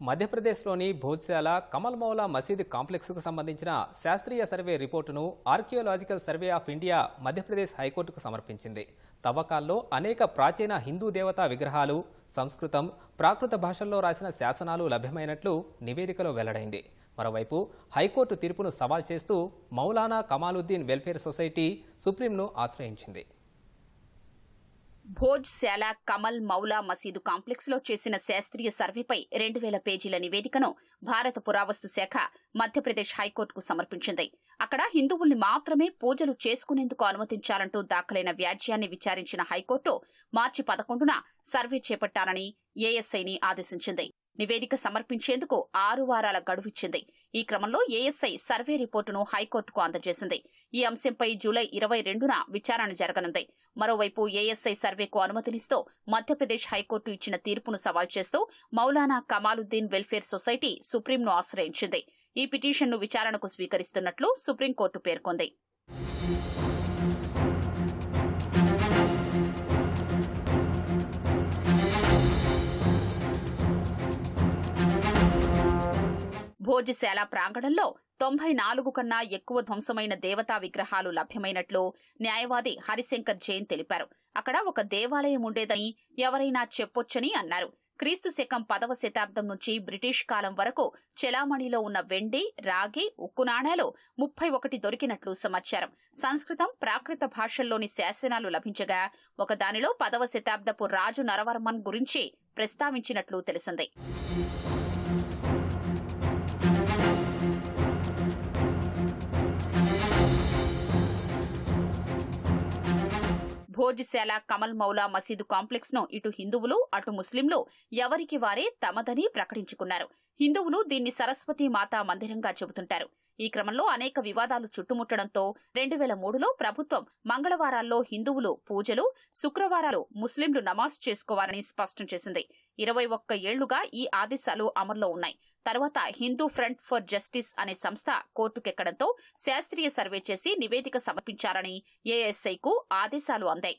మధ్యప్రదేశ్లోని భోజ్శాల కమల్ మౌలా మసీద్ కాంప్లెక్స్కు సంబంధించిన శాస్త్రీయ survey రిపోర్టును archaeological survey of India Madhya Pradesh హైకోర్టుకు సమర్పించింది. తవ్వకాల్లో అనేక ప్రాచీన హిందూ దేవతా విగ్రహాలు సంస్కృతం ప్రాకృత భాషల్లో రాసిన శాసనాలు లభ్యమైనట్లు నివేదికలో వెల్లడైంది. మరోవైపు హైకోర్టు తీర్పును సవాల్ చేస్తూ మౌలానా కమాలుద్దీన్ వెల్ఫేర్ సొసైటీ సుప్రీంను ఆశ్రయించింది. భోజ్ శాల కమల్ మౌలా మసీదు కాంప్లెక్స్లో చేసిన శాస్త్రీయ సర్వేపై రెండు వేల పేజీల నివేదికను భారత పురావస్తు శాఖ మధ్యప్రదేశ్ హైకోర్టుకు సమర్పించింది. అక్కడ హిందువుల్ని మాత్రమే పూజలు చేసుకునేందుకు అనుమతించాలంటూ దాఖలైన వ్యాజ్యాన్ని విచారించిన హైకోర్టు మార్చి పదకొండున సర్వే చేపట్టాలని ఏఎస్ఐని ఆదేశించింది. నివేదిక సమర్పించేందుకు ఆరు వారాల గడువిచ్చింది ఈ క్రమంలో ఏఎస్ఐ సర్వే రిపోర్టును హైకోర్టుకు అందజేసింది. ఈ అంశంపై జూలై ఇరవై రెండున విచారణ జరగనుంది. మరోవైపు ఏఎస్ఐ సర్వేకు అనుమతినిస్తూ మధ్యప్రదేశ్ హైకోర్టు ఇచ్చిన తీర్పును సవాల్ చేస్తూ మౌలానా కమాలుద్దీన్ వెల్ఫేర్ సొసైటీ సుప్రీంను ఆశ్రయించింది. ఈ పిటిషన్ను విచారణకు స్వీకరిస్తున్నట్లు సుప్రీంకోర్టు పేర్కొంది. భోజశాల ప్రాంగణంలో తొంభై నాలుగు కన్నా ఎక్కువ ధ్వంసమైన దేవతా విగ్రహాలు లభ్యమైనట్లు న్యాయవాది హరిశంకర్ జైన్ తెలిపారు. అక్కడ ఒక దేవాలయం ఉండేదని ఎవరైనా చెప్పొచ్చని అన్నారు. క్రీస్తు శకం పదవ శతాబ్దం నుంచి బ్రిటిష్ కాలం వరకు చెలామణిలో ఉన్న వెండి రాగి ఉక్కు నాణేలు ముప్పై ఒకటి దొరికినట్లు సమాచారం. సంస్కృతం ప్రాకృత భాషల్లోని శాసనాలు లభించగా ఒకదానిలో పదవ శతాబ్దపు రాజు నరవర్మన్ గురించి ప్రస్తావించినట్లు తెలిసింది. భోజశాల కమల్ మౌలా మసీదు కాంప్లెక్స్ను ఇటు హిందువులు అటు ముస్లింలు ఎవరికి వారే తమదని ప్రకటించుకున్నారు. హిందువులు దీన్ని సరస్వతి మాతా మందిరంగా చెబుతుంటారు. ఈ క్రమంలో అనేక వివాదాలు చుట్టుముట్టడంతో రెండు వేల మూడులో ప్రభుత్వం మంగళవారాల్లో హిందువులు పూజలు శుక్రవారాలు ముస్లింలు నమాజ్ చేసుకోవాలని స్పష్టం చేసింది. ఇరవై ఒక్క ఏళ్ళుగా ఈ ఆదేశాలు అమల్లో ఉన్నాయి. తర్వాత హిందూ ఫ్రంట్ ఫర్ జస్టిస్ అనే సంస్థ కోర్టుకెక్కడంతో శాస్త్రీయ సర్వే చేసి నివేదిక సమర్పించాలని ఏఎస్ఐకు ఆదేశాలు అందాయి.